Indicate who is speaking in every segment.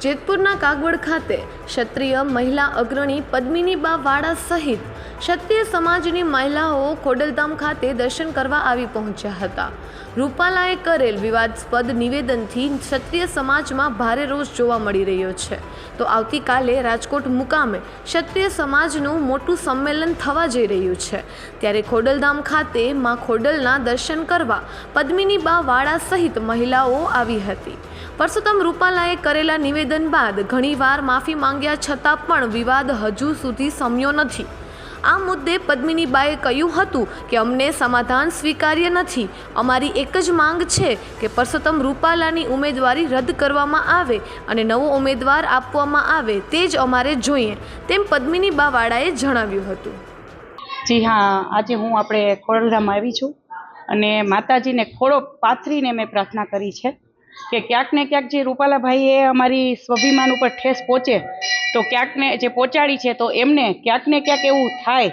Speaker 1: જેતપુરના કાગવડ ખાતે ક્ષત્રિય મહિલા અગ્રણી પદ્મિનીબા વાડા સહિત ક્ષત્રિય સમાજની મહિલાઓ ખોડલધામ ખાતે દર્શન કરવા આવી પહોંચ્યા હતા. રૂપાલાએ કરેલ વિવાદસ્પદ નિવેદનથી ક્ષત્રિય સમાજમાં ભારે રોષ જોવા મળી રહ્યો છે. તો આવતીકાલે રાજકોટ મુકામે ક્ષત્રિય સમાજનું મોટું સંમેલન થવા જઈ રહ્યું છે. ત્યારે ખોડલધામ ખાતે માં ખોડલના દર્શન કરવા પદ્મિનીબા વાડા સહિત મહિલાઓ આવી હતી. પરસોત્તમ રૂપાલાએ કરેલા નિવેદન બાદ ઘણીવાર માફી માંગ્યા છતાં પણ વિવાદ હજુ સુધી સમ્યો નથી. આ મુદ્દે પદ્મિનીબાએ કહ્યું હતું કે અમને સમાધાન સ્વીકાર્ય નથી. અમારી એક જ માંગ છે કે પરસોત્તમ રૂપાલાની ઉમેદવારી રદ કરવામાં આવે અને નવો ઉમેદવાર આપવામાં આવે તે જ અમારે જોઈએ, તેમ પદ્મિની બાવાળાએ જણાવ્યું હતું.
Speaker 2: જી હા, આજે હું આપણે ખોડલધામ આવી છું અને માતાજીને ખોડો પાથરીને મેં પ્રાર્થના કરી છે. કે ક્યાંક ને ક્યાંક જે રૂપાલાભાઈએ અમારી સ્વાભિમાન ઉપર ઠેસ પહોંચે તો ક્યાંક ને જે પહોંચાડી છે તો એમને ક્યાંક ને ક્યાંક એવું થાય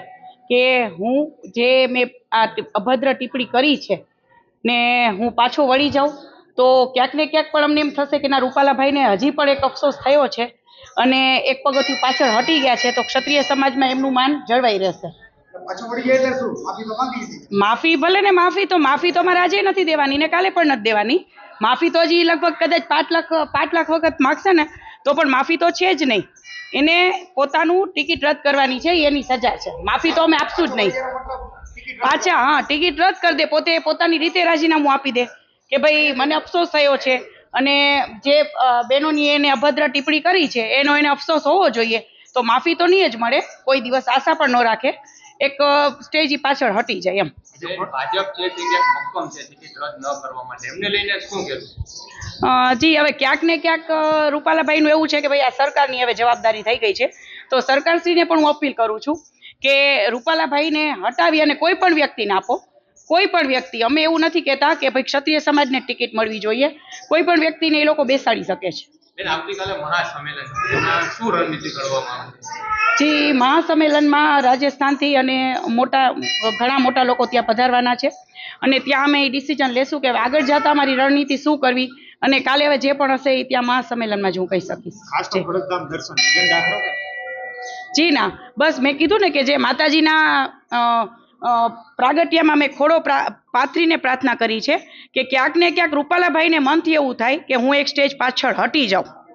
Speaker 2: કે હું જે મેં આ અભદ્ર ટિપ્પણી કરી છે ને હું પાછો વળી જાઉં. તો ક્યાંક ને ક્યાંક પણ અમને એમ થશે કે ના રૂપાલાભાઈને હજી પણ એક અફસોસ થયો છે અને એક પગથિયું પાછળ હટી ગયા છે તો ક્ષત્રિય સમાજમાં એમનું માન જળવાઈ રહેશે.
Speaker 3: માફી
Speaker 2: ભલે ને માફી તો માફી તો અમારે આજે નથી દેવાની ને કાલે પણ નથી દેવાની. માફી તો હજી લગભગ કદાચ પાંચ લાખ પાંચ લાખ વખત માગશે ને, તો પણ માફી તો છે જ નહીં. એને પોતાનું ટિકિટ રદ કરવાની છે, એની સજા છે. માફી તો અમે આપશું જ નહીં. પાછા, હા, ટિકિટ રદ કરી દે, પોતે પોતાની રીતે રાજીનામું આપી દે કે ભાઈ, મને અફસોસ થયો છે. અને જે બહેનોની એને અભદ્ર ટિપ્પણી કરી છે, એનો એને અફસોસ હોવો જોઈએ. તો માફી તો નહીં જ મળે, કોઈ દિવસ આશા પણ ન રાખે. એક સ્ટેજ પાછળ હટી જાય એમ.
Speaker 4: જે
Speaker 2: હવે ક્યાંક ને ક્યાંક રૂપાલાભાઈનું એવું છે કે ભાઈ આ સરકારની હવે જવાબદારી થઈ ગઈ છે. તો સરકારશ્રીને પણ હું અપીલ કરું છું કે રૂપાલાભાઈને હટાવી અને કોઈ પણ વ્યક્તિને આપો. કોઈ પણ વ્યક્તિ અમે એવું નથી કહેતા કે ભાઈ ક્ષત્રિય સમાજને ટિકિટ મળવી જોઈએ. કોઈ પણ વ્યક્તિને એ લોકો બેસાડી શકે છે.
Speaker 4: આવતીકાલે મહાસંમેલન શું રણનીતિ કરવામાં આવે છે
Speaker 2: જે મહાસંમેલનમાં રાજસ્થાનથી અને મોટા ઘણા મોટા લોકો ત્યાં પધારવાના છે. અને ત્યાં અમે ડિસિઝન લેશું કે આગળ જતા અમારી રણનીતિ શું કરવી અને કાલે હવે જે પણ હશે એ ત્યાં મહાસંમેલનમાં જ હું કહી શકીશ. જી. ના બસ મેં કીધું ને કે જે માતાજીના પ્રાગટ્યમાં મેં ખોડો પાથરીને પ્રાર્થના કરી છે કે ક્યાંક ને ક્યાંક રૂપાલાભાઈને મનથી એવું થાય કે હું એક સ્ટેજ પાછળ હટી જાઉં.